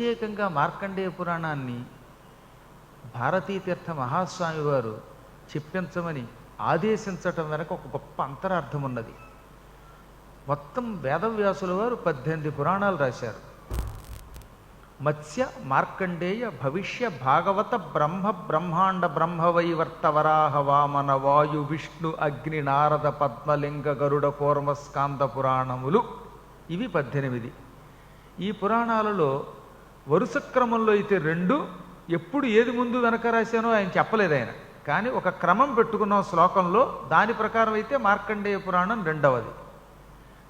ప్రత్యేకంగా మార్కండేయ పురాణాన్ని భారతీతీర్థ మహాస్వామి వారు చెప్పించమని ఆదేశించటం వెనక ఒక గొప్ప అంతరార్థం ఉన్నది. మొత్తం వేదవ్యాసుల వారు పద్దెనిమిది పురాణాలు రాశారు. మత్స్య మార్కండేయ భవిష్య భాగవత బ్రహ్మ బ్రహ్మాండ బ్రహ్మవైవర్త వరాహ వామన వాయు విష్ణు అగ్ని నారద పద్మలింగ గరుడ కూర్మస్కాంద పురాణములు. ఇవి పద్దెనిమిది. ఈ పురాణాలలో వరుస క్రమంలో అయితే రెండు ఎప్పుడు ఏది ముందు వెనక రాశానో ఆయన చెప్పలేదు ఆయన. కానీ ఒక క్రమం పెట్టుకున్న శ్లోకంలో దాని ప్రకారం అయితే మార్కండేయ పురాణం రెండవది.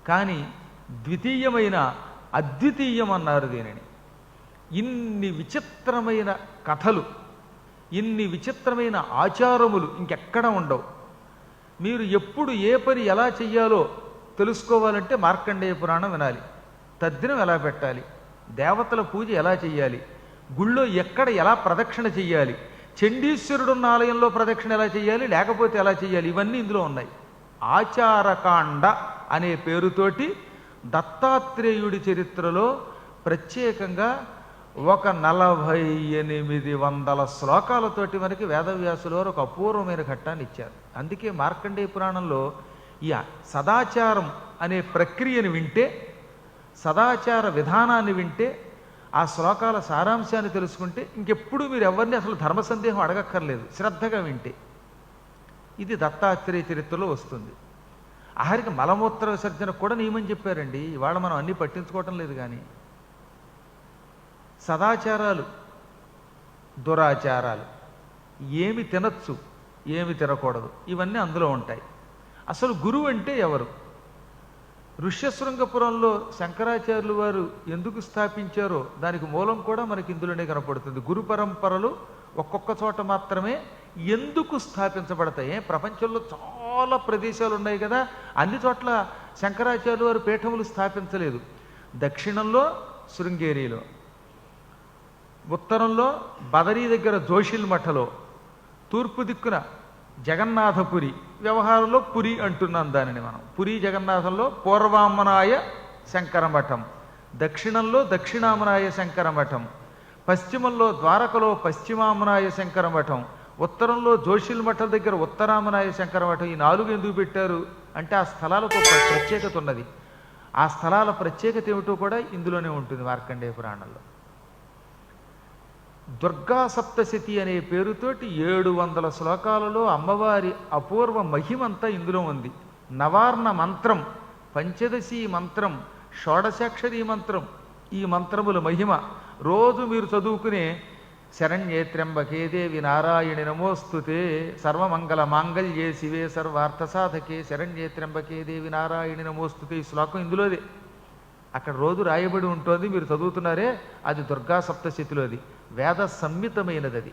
కానీ ద్వితీయమైన అద్వితీయం అన్నారు దీనిని. ఇన్ని విచిత్రమైన కథలు ఇన్ని విచిత్రమైన ఆచారములు ఇంకెక్కడ ఉండవు. మీరు ఎప్పుడు ఏ పని ఎలా చెయ్యాలో తెలుసుకోవాలంటే మార్కండేయ పురాణం వినాలి. తద్దినం ఎలా పెట్టాలి? దేవతల పూజ ఎలా చెయ్యాలి? గుళ్ళో ఎక్కడ ఎలా ప్రదక్షిణ చెయ్యాలి? చండీశ్వరుడున్న ఆలయంలో ప్రదక్షిణ ఎలా చెయ్యాలి? లేకపోతే ఎలా చెయ్యాలి? ఇవన్నీ ఇందులో ఉన్నాయి. ఆచారకాండ అనే పేరుతోటి దత్తాత్రేయుడి చరిత్రలో ప్రత్యేకంగా ఒక నలభై ఎనిమిది వందల శ్లోకాలతోటి మనకి వేదవ్యాసులు వారు ఒక అపూర్వమైన ఘట్టాన్ని ఇచ్చారు. అందుకే మార్కండేయ పురాణంలో ఈ సదాచారం అనే ప్రక్రియను వింటే సదాచార విధానాన్ని వింటే ఆ శ్లోకాల సారాంశాన్ని తెలుసుకుంటే ఇంకెప్పుడు మీరు ఎవరిని అసలు ధర్మ సందేహం అడగక్కర్లేదు. శ్రద్ధగా వింటే. ఇది దత్తాత్రేయ చరిత్రలో వస్తుంది. ఆఖరికి మలమూత్ర విసర్జన కూడా నియమం చెప్పారండి. ఇవాళ మనం అన్నీ పట్టించుకోవటం లేదు కానీ. సదాచారాలు దురాచారాలు ఏమి తినచ్చు ఏమి తినకూడదు ఇవన్నీ అందులో ఉంటాయి. అసలు గురువు అంటే ఎవరు? ఋష్యశృంగపురంలో శంకరాచార్యులు వారు ఎందుకు స్థాపించారో దానికి మూలం కూడా మనకి ఇందులోనే కనపడుతుంది. గురు పరంపరలు ఒక్కొక్క చోట మాత్రమే ఎందుకు స్థాపించబడతాయి? ప్రపంచంలో చాలా ప్రదేశాలు ఉన్నాయి కదా అన్ని చోట్ల శంకరాచార్యులు వారు పీఠములు స్థాపించలేదు. దక్షిణంలో శృంగేరిలో ఉత్తరంలో బదరీ దగ్గర జోషిల్ మఠలో తూర్పు దిక్కున జగన్నాథపురి వ్యవహారంలో పురి అంటున్నాం దానిని మనం. పురి జగన్నాథంలో పూర్వామనాయ శంకర మఠం దక్షిణంలో దక్షిణామనాయ శంకర మఠం పశ్చిమంలో ద్వారకలో పశ్చిమామనాయ శంకర మఠం ఉత్తరంలో జోషిల్ మఠం దగ్గర ఉత్తరామనాయ శంకర మఠం ఈ నాలుగు ఎందుకు పెట్టారు? అంటే ఆ స్థలాలకు ఒక ప్రత్యేకత ఉన్నది. ఆ స్థలాల ప్రత్యేకత ఏమిటో కూడా ఇందులోనే ఉంటుంది మార్కండేయ పురాణంలో. దుర్గా సప్తశతి అనే పేరుతోటి ఏడు వందల శ్లోకాలలో అమ్మవారి అపూర్వ మహిమంతా ఇందులో ఉంది. నవార్ణ మంత్రం పంచదశి మంత్రం షోడశాక్షరి మంత్రం ఈ మంత్రముల మహిమ రోజు మీరు చదువుకునే శరణ్యే త్ర్యంబకే దేవి నారాయణి నమోస్తుతే సర్వమంగళ మాంగళ్యే శివే సర్వార్థ సాధకే శరణ్యే త్ర్యంబకే దేవి నారాయణి నమోస్తుతే ఈ శ్లోకం ఇందులోదే. అక్కడ రోజు రాయబడి ఉంటుంది మీరు చదువుతున్నారే అది దుర్గా సప్తశతిలోది వేద సంహితమైనది అది.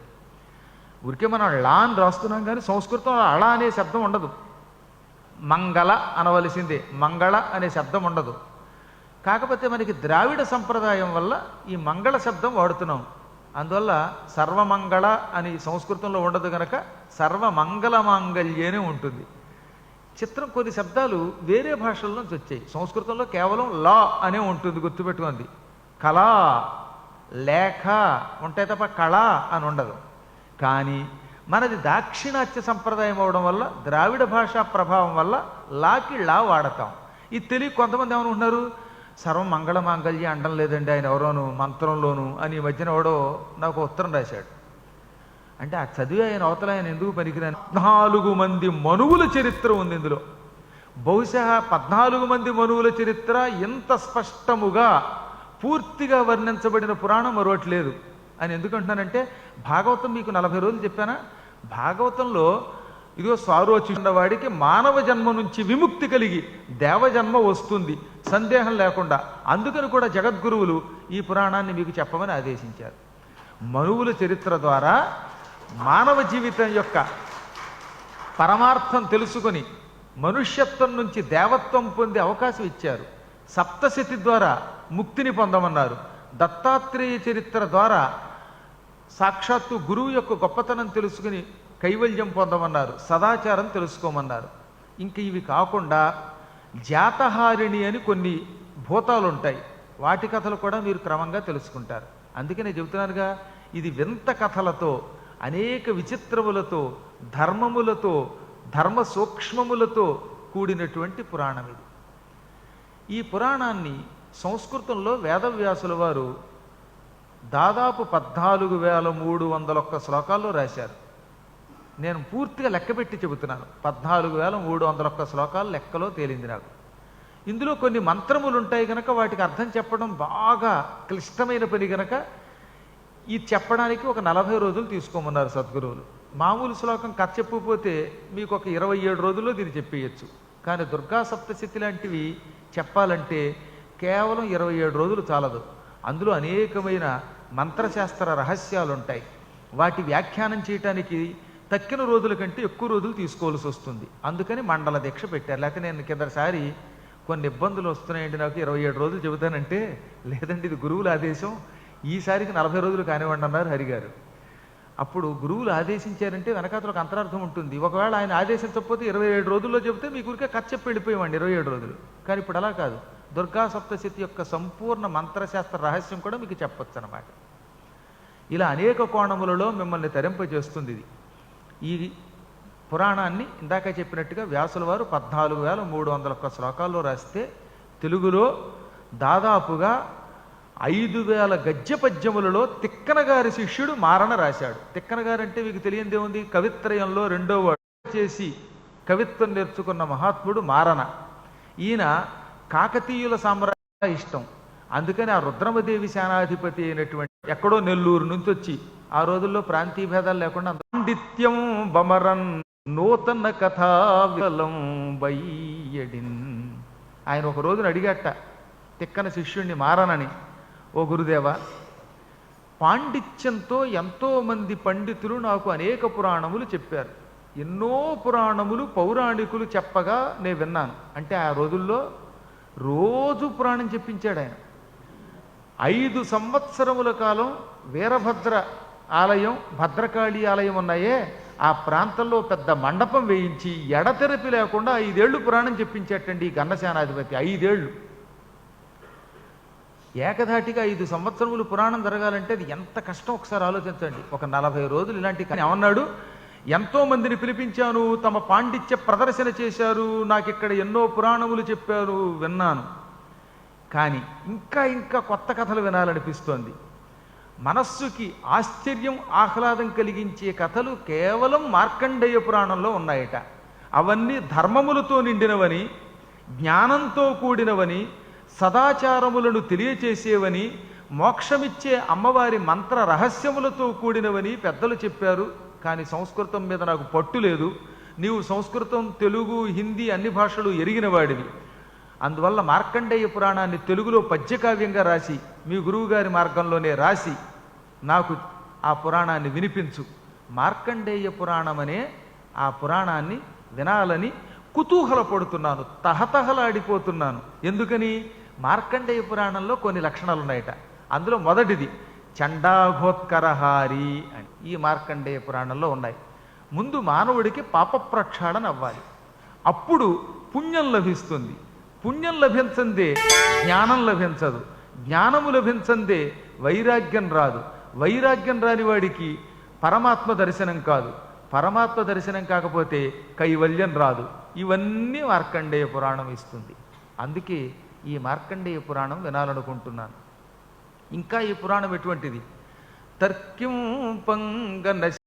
ఊరికే మనం లా అని రాస్తున్నాం కానీ సంస్కృతం అళ అనే శబ్దం ఉండదు. మంగళ అనవలసిందే మంగళ అనే శబ్దం ఉండదు. కాకపోతే మనకి ద్రావిడ సంప్రదాయం వల్ల ఈ మంగళ శబ్దం వాడుతున్నాం. అందువల్ల సర్వమంగళ అని సంస్కృతంలో ఉండదు కనుక సర్వమంగళ మాంగళ్యనే ఉంటుంది. చిత్రం కొన్ని శబ్దాలు వేరే భాషల్లోంచి నుంచి వచ్చాయి సంస్కృతంలో కేవలం లా అనే ఉంటుంది గుర్తుపెట్టుకుంది కళ లేఖ ఉంటాయి తప్ప కళ అని ఉండదు. కానీ మనది దాక్షిణాత్య సంప్రదాయం అవడం వల్ల ద్రావిడ భాషా ప్రభావం వల్ల లాకి లా వాడతాం. ఇది తెలియ కొంతమంది ఏమనుకుంటున్నారు సర్వం మంగళ మాంగళ్య అండం లేదండి ఆయన ఎవరోను? మంత్రంలోను? అని ఈ మధ్యన ఎవడో నాకు ఉత్తరం రాశాడు. అంటే ఆ చదివి ఆయన అవతల ఆయన ఎందుకు పనికిరాని? పద్నాలుగు మంది మనువుల చరిత్ర ఉంది ఇందులో. బహుశా పద్నాలుగు మంది మనువుల చరిత్ర ఎంత స్పష్టముగా పూర్తిగా వర్ణించబడిన పురాణం మరొకటి లేదు. అని ఎందుకంటున్నానంటే భాగవతం మీకు నలభై రోజులు చెప్పానా? భాగవతంలో ఇదిగో స్వారోచిన్న వాడికి మానవ జన్మ నుంచి విముక్తి కలిగి దేవజన్మ వస్తుంది సందేహం లేకుండా. అందుకని కూడా జగద్గురువులు ఈ పురాణాన్ని మీకు చెప్పమని ఆదేశించారు. మనువుల చరిత్ర ద్వారా మానవ జీవితం యొక్క పరమార్థం తెలుసుకొని మనుష్యత్వం నుంచి దేవత్వం పొందే అవకాశం ఇచ్చారు. సప్తశతి ద్వారా ముక్తిని పొందమన్నారు. దత్తాత్రేయ చరిత్ర ద్వారా సాక్షాత్తు గురువు యొక్క గొప్పతనం తెలుసుకుని కైవల్యం పొందమన్నారు. సదాచారం తెలుసుకోమన్నారు. ఇంక ఇవి కాకుండా జాతహారిణి అని కొన్ని భూతాలు ఉంటాయి వాటి కథలు కూడా మీరు క్రమంగా తెలుసుకుంటారు. అందుకే నేను చెబుతున్నానుగా ఇది వింత కథలతో అనేక విచిత్రములతో ధర్మములతో ధర్మ సూక్ష్మములతో కూడినటువంటి పురాణం ఇది. ఈ పురాణాన్ని సంస్కృతంలో వేదవ్యాసుల వారు దాదాపు పద్నాలుగు వేల మూడు వందల ఒక్క శ్లోకాల్లో రాశారు. నేను పూర్తిగా లెక్కపెట్టి చెబుతున్నాను. పద్నాలుగు వేల మూడు వందల ఒక్క శ్లోకాలు లెక్కలో తేలింది నాకు. ఇందులో కొన్ని మంత్రములు ఉంటాయి కనుక వాటికి అర్థం చెప్పడం బాగా క్లిష్టమైన పని కనుక ఇది చెప్పడానికి ఒక నలభై రోజులు తీసుకోమన్నారు సద్గురువులు. మామూలు శ్లోకం కథ చెప్పకపోతే మీకు ఒక ఇరవై ఏడు రోజుల్లో దీన్ని చెప్పేయచ్చు. కానీ దుర్గా సప్తశతి లాంటివి చెప్పాలంటే కేవలం ఇరవై ఏడు రోజులు చాలదు. అందులో అనేకమైన మంత్రశాస్త్ర రహస్యాలు ఉంటాయి వాటి వ్యాఖ్యానం చేయటానికి తక్కిన రోజుల కంటే ఎక్కువ రోజులు తీసుకోవాల్సి వస్తుంది. అందుకని మండల దీక్ష పెట్టారు. లేకపోతే నేను కిందసారి కొన్ని ఇబ్బందులు వస్తున్నాయండి నాకు ఇరవై ఏడు రోజులు చెబుతానంటే లేదండి ఇది గురువుల ఆదేశం. ఈసారికి నలభై రోజులు కానివ్వండి అన్నారు హరిగారు అప్పుడు గురువులు ఆదేశించారంటే వెనకాతల ఒక అంతరార్థం ఉంటుంది. ఒకవేళ ఆయన ఆదేశించకపోతే ఇరవై ఏడు రోజుల్లో చెబితే మీ ఊరికే ఖర్చు చెప్పి వెళ్ళిపోయామండి ఇరవై ఏడు రోజులు. కానీ ఇప్పుడు అలా కాదు. దుర్గా సప్తశతి యొక్క సంపూర్ణ మంత్రశాస్త్ర రహస్యం కూడా మీకు చెప్పొచ్చు అనమాట ఇలా అనేక కోణములలో మిమ్మల్ని తరింపజేస్తుంది ఇది. ఈ పురాణాన్ని ఇందాక చెప్పినట్టుగా వ్యాసుల వారు పద్నాలుగు వేల మూడు వందల ఒక్క శ్లోకాల్లో రాస్తే తెలుగులో దాదాపుగా ఐదు వేల గద్య పద్యములలో తిక్కనగారి శిష్యుడు మారణ రాశాడు. తిక్కనగారు అంటే మీకు తెలియందే ఉంది కవిత్రయంలో రెండో వాడు చేసి కవిత్వం నేర్చుకున్న మహాత్ముడు మారణ. ఈయన కాకతీయుల సామ్రాజ్య ఇష్టం. అందుకని ఆ రుద్రమదేవి సేనాధిపతి అయినటువంటి ఎక్కడో నెల్లూరు నుంచి వచ్చి ఆ రోజుల్లో ప్రాంతీయ భేదాలు లేకుండా పాండిత్యం బమరన్ నూతన కథా విలం బయ్యడిన్. ఆయన ఒక రోజున అడిగట్ట తిక్కన శిష్యుణ్ణి మారనని. ఓ గురుదేవ పాండిత్యంతో ఎంతోమంది పండితులు నాకు అనేక పురాణములు చెప్పారు. ఎన్నో పురాణములు పౌరాణికులు చెప్పగా నేను విన్నాను. అంటే ఆ రోజుల్లో రోజు పురాణం చెప్పించాడు ఆయన. ఐదు సంవత్సరముల కాలం వీరభద్ర ఆలయం భద్రకాళి ఆలయం ఉన్నాయే. ఆ ప్రాంతంలో పెద్ద మండపం వేయించి ఎడతెరపి లేకుండా ఐదేళ్ళు పురాణం చెప్పించేటండి ఈ గన్నసేనాధిపతి ఐదేళ్ళు. ఏకధాటిగా ఐదు సంవత్సరములు పురాణం జరగాలంటే అది ఎంత కష్టం? ఒకసారి ఆలోచించండి. ఒక నలభై రోజులు ఇలాంటి కానీ ఏమన్నాడు? ఎంతో మందిని పిలిపించాను తమ పాండిత్య ప్రదర్శన చేశారు నాకు ఇక్కడ ఎన్నో పురాణములు చెప్పారు విన్నాను. కానీ ఇంకా ఇంకా కొత్త కథలు వినాలనిపిస్తోంది. మనస్సుకి ఆశ్చర్యం ఆహ్లాదం కలిగించే కథలు కేవలం మార్కండేయ పురాణంలో ఉన్నాయట. అవన్నీ ధర్మములతో నిండినవని జ్ఞానంతో కూడినవని సదాచారములను తెలియచేసేవని మోక్షమిచ్చే అమ్మవారి మంత్ర రహస్యములతో కూడినవని పెద్దలు చెప్పారు. కానీ సంస్కృతం మీద నాకు పట్టు లేదు. నీవు సంస్కృతం తెలుగు హిందీ అన్ని భాషలు ఎరిగిన వాడివి అందువల్ల మార్కండేయ పురాణాన్ని తెలుగులో పద్యకావ్యంగా రాసి మీ గురువుగారి మార్గంలోనే రాసి నాకు ఆ పురాణాన్ని వినిపించు. మార్కండేయ పురాణమనే ఆ పురాణాన్ని వినాలని కుతూహలపడుతున్నాను తహతహలాడిపోతున్నాను. ఎందుకని? మార్కండేయ పురాణంలో కొన్ని లక్షణాలు ఉన్నాయట అందులో మొదటిది చండాఘోత్కరహారి అని ఈ మార్కండేయ పురాణంలో ఉన్నాయి. ముందు మానవుడికి పాప ప్రక్షాళన అవ్వాలి. అప్పుడు పుణ్యం లభిస్తుంది. పుణ్యం లభించందే జ్ఞానం లభించదు. జ్ఞానము లభించందే వైరాగ్యం రాదు. వైరాగ్యం రాని వాడికి పరమాత్మ దర్శనం కాదు. పరమాత్మ దర్శనం కాకపోతే కైవల్యం రాదు. ఇవన్నీ మార్కండేయ పురాణం ఇస్తుంది. అందుకే ఈ మార్కండేయ పురాణం వినాలనుకుంటున్నాను. ఇంకా ఈ పురాణం ఎటువంటిది? తర్క్యం పంగ